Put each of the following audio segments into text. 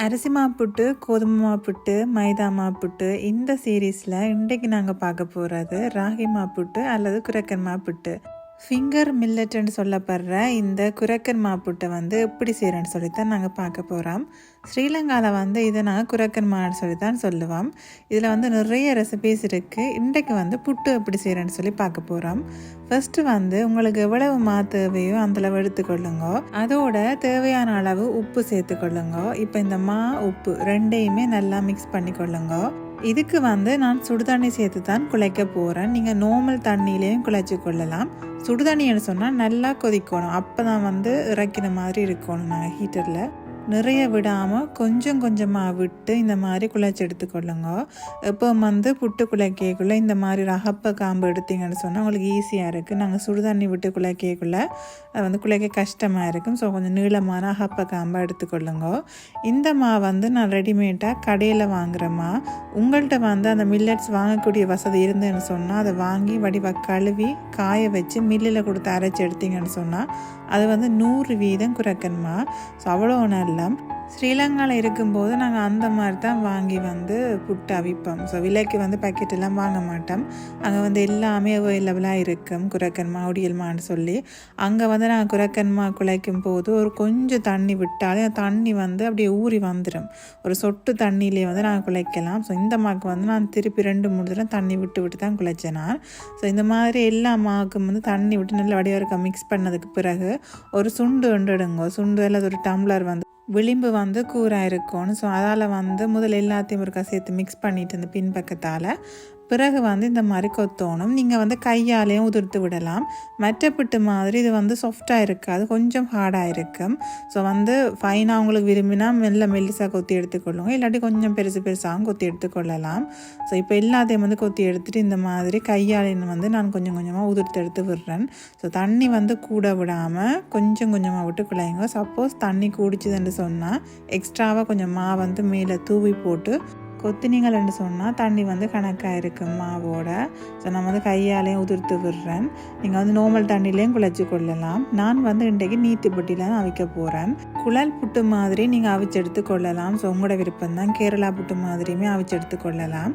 அரிசி மாப்புட்டு கோதுமை மாப்புட்டு மைதா மாப்புட்டு இந்த சீரீஸில் இன்றைக்கு நாங்கள் பார்க்க போகிறது ராகி மாப்புட்டு அல்லது குரக்கன் மாப்புட்டு ஃபிங்கர் மில்லட்னு சொல்லப்படுற இந்த குரக்கன் மாப்புட்டை வந்து எப்படி செய்கிறேன்னு சொல்லி தான் நாங்கள் பார்க்க போகிறோம் ஸ்ரீலங்காவில் வந்து இதை நாங்கள் குரக்கன் மான்னு சொல்லி தான் சொல்லுவோம். இதில் வந்து நிறைய ரெசிபீஸ் இருக்குது இன்றைக்கு வந்து புட்டு எப்படி செய்கிறேன்னு சொல்லி பார்க்க போகிறோம் ஃபஸ்ட்டு வந்து உங்களுக்கு எவ்வளவு மா தேவையோ அந்தளவு எடுத்துக்கொள்ளுங்க. அதோட தேவையான அளவு உப்பு சேர்த்துக்கொள்ளுங்க. இப்போ இந்த மா உப்பு ரெண்டையுமே நல்லா மிக்ஸ் பண்ணிக்கொள்ளுங்க. இதுக்கு வந்து நான் சுடுதண்ணி சேர்த்து தான் குழைக்க போகிறேன் நீங்கள் நார்மல் தண்ணியிலையும் குழைச்சி கொள்ளலாம். சுடுதண்ணின்னு சொன்னால் நல்லா கொதிக்கணும். அப்போ தான் வந்து இறக்கின மாதிரி இருக்கணும் நாங்கள் ஹீட்டரில் நிறைய விடாமல் கொஞ்சம் கொஞ்சமாக விட்டு இந்த மாதிரி குழைச்சி எடுத்துக்கொள்ளுங்க. இப்போ வந்து புட்டு குழைக்கக்குள்ளே இந்த மாதிரி ரகப்ப காம்பு எடுத்தீங்கன்னு சொன்னால் உங்களுக்கு ஈஸியாக இருக்குது நாங்கள் சுடுதண்ணி விட்டு குழைக்கக்குள்ள அது வந்து குழைக்க கஷ்டமாக இருக்கும். ஸோ கொஞ்சம் நீளமான ரகப்ப காம்பை எடுத்துக்கொள்ளுங்க. இந்த மா வந்து நான் ரெடிமேடாக கடையில் வாங்குற மா. உங்கள்கிட்ட வந்து அந்த மில்லட்ஸ் வாங்கக்கூடிய வசதி இருந்துன்னு சொன்னால் அதை வாங்கி வடிவாக கழுவி காய வச்சு மில்லில் கொடுத்து அரைச்சி எடுத்தீங்கன்னு சொன்னால் அது வந்து நூறு வீதம் குறைக்கணுமா ஸோ அவ்வளோ நல்லம் ஸ்ரீலங்காவில் இருக்கும்போது நாங்கள் அந்த மாதிரி தான் வாங்கி வந்து புட்டு அவிப்போம். ஸோ விலைக்கு வந்து பாக்கெட் எல்லாம் வாங்க மாட்டோம். அங்கே வந்து எல்லாமே அவைலபிளாக இருக்கும். குரக்கன்மா ஒடியல்மான்னு சொல்லி. அங்கே வந்து நாங்கள் குரக்கன்மா குலைக்கும் போது ஒரு கொஞ்சம் தண்ணி விட்டாலே தண்ணி வந்து அப்படியே ஊறி வந்துடும் ஒரு சொட்டு தண்ணியிலே வந்து நாங்கள் குலைக்கலாம். ஸோ இந்த மாவுக்கு வந்து நான் திருப்பி ரெண்டு மூணு தடவை தண்ணி விட்டு விட்டு தான் குலைச்சேன் நான். ஸோ இந்த மாதிரி எல்லா மாவுக்கும் வந்து தண்ணி விட்டு நல்ல வடிவாக இருக்க மிக்ஸ் பண்ணதுக்கு பிறகு ஒரு சுண்டு ஒன்று எடுங்க. சுண்டு அல்லது ஒரு டம்ளர் வந்து விளிம்பு வந்து கூராக இருக்கும்னு ஸோ அதால் வந்து முதல் எல்லாத்தையும் ஒருக்கா சேர்த்து மிக்ஸ் பண்ணிட்டு இந்த பின்பக்கத்தால் பிறகு வந்து இந்த மாதிரி கொத்தணும். நீங்கள் வந்து கையாலேயும் உதிர்த்து விடலாம். மற்றப்பிட்டு மாதிரி இது வந்து சாஃப்டாக இருக்காது கொஞ்சம் ஹார்டாக இருக்கும் ஸோ வந்து ஃபைனாக உங்களுக்கு விரும்பினா மெல்ல மெல்லிசாக கொத்தி எடுத்துக்கொள்ளுங்க. இல்லாட்டி கொஞ்சம் பெருசு பெருசாகவும் கொத்தி எடுத்துக்கொள்ளலாம். ஸோ இப்போ எல்லாத்தையும் வந்து கொத்தி எடுத்துகிட்டு இந்த மாதிரி கையாலேன்னு வந்து நான் கொஞ்சம் கொஞ்சமாக உதிர்த்து எடுத்து விடுறேன். ஸோ தண்ணி வந்து கூட விடாமல் கொஞ்சம் கொஞ்சமாக விட்டு குழையுங்க. சப்போஸ் தண்ணி கூடிச்சுதுன்னு சொன்னால் எக்ஸ்ட்ராவாக கொஞ்சம் மா வந்து மேலே தூவி போட்டு கொத்தினீங்கள்னு சொன்னால் தண்ணி வந்து கணக்காக இருக்கும் மாவோட. ஸோ நான் வந்து கையாலேயும் உதிர்த்து விடுறேன். நீங்கள் வந்து நோமல் தண்ணியிலையும் குழச்சி கொள்ளலாம். நான் வந்து இன்றைக்கு நீத்துப்பட்டியில் தான் அவிக்க போகிறேன் குழல் புட்டு மாதிரி நீங்கள் அவிச்செடுத்து கொள்ளலாம். ஸோ உங்களோட விருப்பம் தான் கேரளா புட்டு மாதிரியுமே அவிச்செடுத்து கொள்ளலாம்.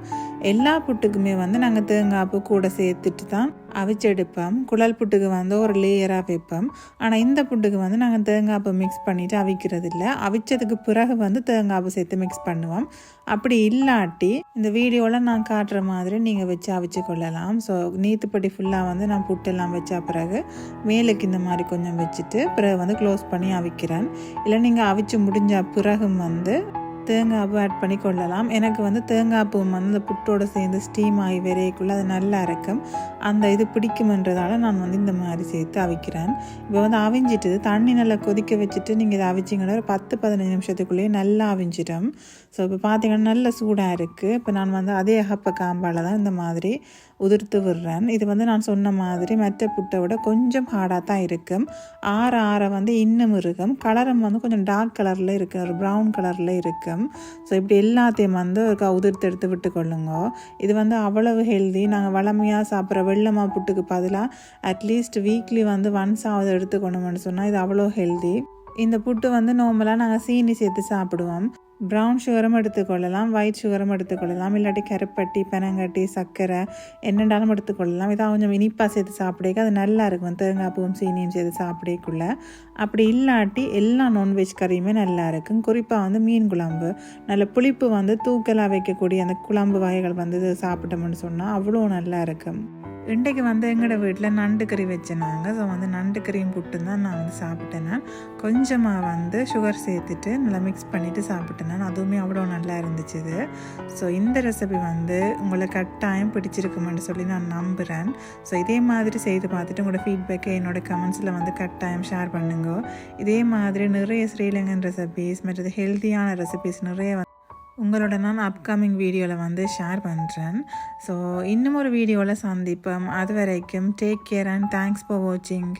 எல்லா புட்டுக்குமே வந்து நாங்கள் தேங்காய்ப்பு கூட சேர்த்துட்டு தான் அவிச்செடுப்போம். குழல் புட்டுக்கு வந்து ஒரு லேயராக வைப்போம். ஆனால் இந்த புட்டுக்கு வந்து நாங்கள் தேங்காய்ப்பை மிக்ஸ் பண்ணிவிட்டு அவிக்கிறது இல்லை அவிச்சதுக்கு பிறகு வந்து தேங்காய்ப்பு சேர்த்து மிக்ஸ் பண்ணுவோம். அப்படி இல்லாட்டி இந்த வீடியோவில் நான் காட்டுற மாதிரி நீங்கள் வச்சு அவிச்சு கொள்ளலாம். ஸோ நீத்துப்படி ஃபுல்லாக வந்து நான் புட்டெல்லாம் வச்ச பிறகு மேலுக்கு இந்த மாதிரி கொஞ்சம் வச்சுட்டு பிறகு வந்து க்ளோஸ் பண்ணி அவிக்கிறேன். இல்லை நீங்கள் அவிச்சு முடிஞ்ச பிறகும் வந்து தேங்காய் பூ ஆட் பண்ணி கொள்ளலாம் எனக்கு வந்து தேங்காய் பூ வந்து அந்த புட்டோடு சேர்ந்து ஸ்டீம் ஆகி வரைக்குள்ளே அது நல்லா இருக்கும் அந்த இது பிடிக்குமென்றதால நான் வந்து இந்த மாதிரி சேர்த்து அவிக்கிறேன். இப்போ வந்து அவிஞ்சிட்டு தண்ணி நல்லா கொதிக்க வச்சுட்டு நீங்கள் இதை அவிச்சிங்கன்னா ஒரு பத்து பதினஞ்சு நிமிஷத்துக்குள்ளேயே நல்லா அவிஞ்சிட்டோம் ஸோ இப்போ பார்த்தீங்கன்னா நல்ல சூடாக இருக்குது இப்போ நான் வந்து அதே அகப்ப காம்பால் தான் இந்த மாதிரி உதிர்த்து விடுறேன். இது வந்து நான் சொன்ன மாதிரி மற்ற புட்டை விட கொஞ்சம் ஹார்டாக தான் இருக்கும். ஆற ஆற வந்து இன்னும் இருக்கும். கலரும் வந்து கொஞ்சம் டார்க் கலரில் இருக்குது ஒரு ப்ரௌன் கலரில் இருக்கும். ஸோ இப்படி எல்லாத்தையும் வந்து ஒரு உதிர்த்து எடுத்து விட்டுக்கொள்ளுங்க. இது வந்து அவ்வளவு ஹெல்தி நாங்கள் வளமையாக சாப்பிட்ற வெள்ளமாக புட்டுக்கு பதிலாக அட்லீஸ்ட் வீக்லி வந்து ஒன்ஸ் ஆகுது எடுத்துக்கணும்னு சொன்னால் இது அவ்வளோ ஹெல்தி இந்த புட்டு வந்து நார்மலாக நாங்கள் சீனி சேர்த்து சாப்பிடுவோம். ப்ரௌன் சுகரும் எடுத்துக்கொள்ளலாம் ஒயிட் சுகரும் எடுத்துக்கொள்ளலாம் இல்லாட்டி கருப்பட்டி பனங்கட்டி சர்க்கரை என்னென்னாலும் எடுத்துக்கொள்ளலாம். இதாக கொஞ்சம் இனிப்பாக சேர்த்து சாப்பிடக்க அது நல்லா இருக்கும். தேங்காய் பூவும் சீனியும் சேர்த்து சாப்பிடக்குள்ள அப்படி இல்லாட்டி எல்லா நான்வெஜ் கறியுமே நல்லா இருக்கும். குறிப்பாக வந்து மீன் குழம்பு. நல்ல புளிப்பு வந்து தூக்கலாக வைக்கக்கூடிய அந்த குழம்பு வகைகள் வந்து சாப்பிட்டோம்னு சொன்னால் அவ்வளோ நல்லா இருக்கும். இன்றைக்கு வந்து எங்களோட வீட்டில் நண்டு கறி வச்சுனாங்க ஸோ வந்து நண்டு கறியும் புட்டுந்தான் நான் வந்து சாப்பிட்டேன். நான் கொஞ்சமாக வந்து சுகர் சேர்த்துட்டு நல்லா மிக்ஸ் பண்ணிவிட்டு சாப்பிட்டேன். அதுவுமே அவ்வளோ நல்லா இருந்துச்சு இது ஸோ இந்த ரெசிபி வந்து உங்களை கட்டாயம் பிடிச்சிருக்குமென்னு சொல்லி நான் நம்புகிறேன் ஸோ இதே மாதிரி செய்து பார்த்துட்டு உங்களோட ஃபீட்பேக்கை என்னோட கமெண்ட்ஸில் வந்து கட்டாயம் ஷேர் பண்ணுங்க. இதே மாதிரி நிறைய ஸ்ரீலங்கன் ரெசிபீஸ் மற்றது ஹெல்த்தியான ரெசிபீஸ் நிறைய உங்களோட நான் அப்கமிங் வீடியோவில் வந்து ஷேர் பண்ணுறேன் ஸோ இன்னும் ஒரு வீடியோவில் சந்திப்போம். அது வரைக்கும் take care and thanks for வாட்சிங்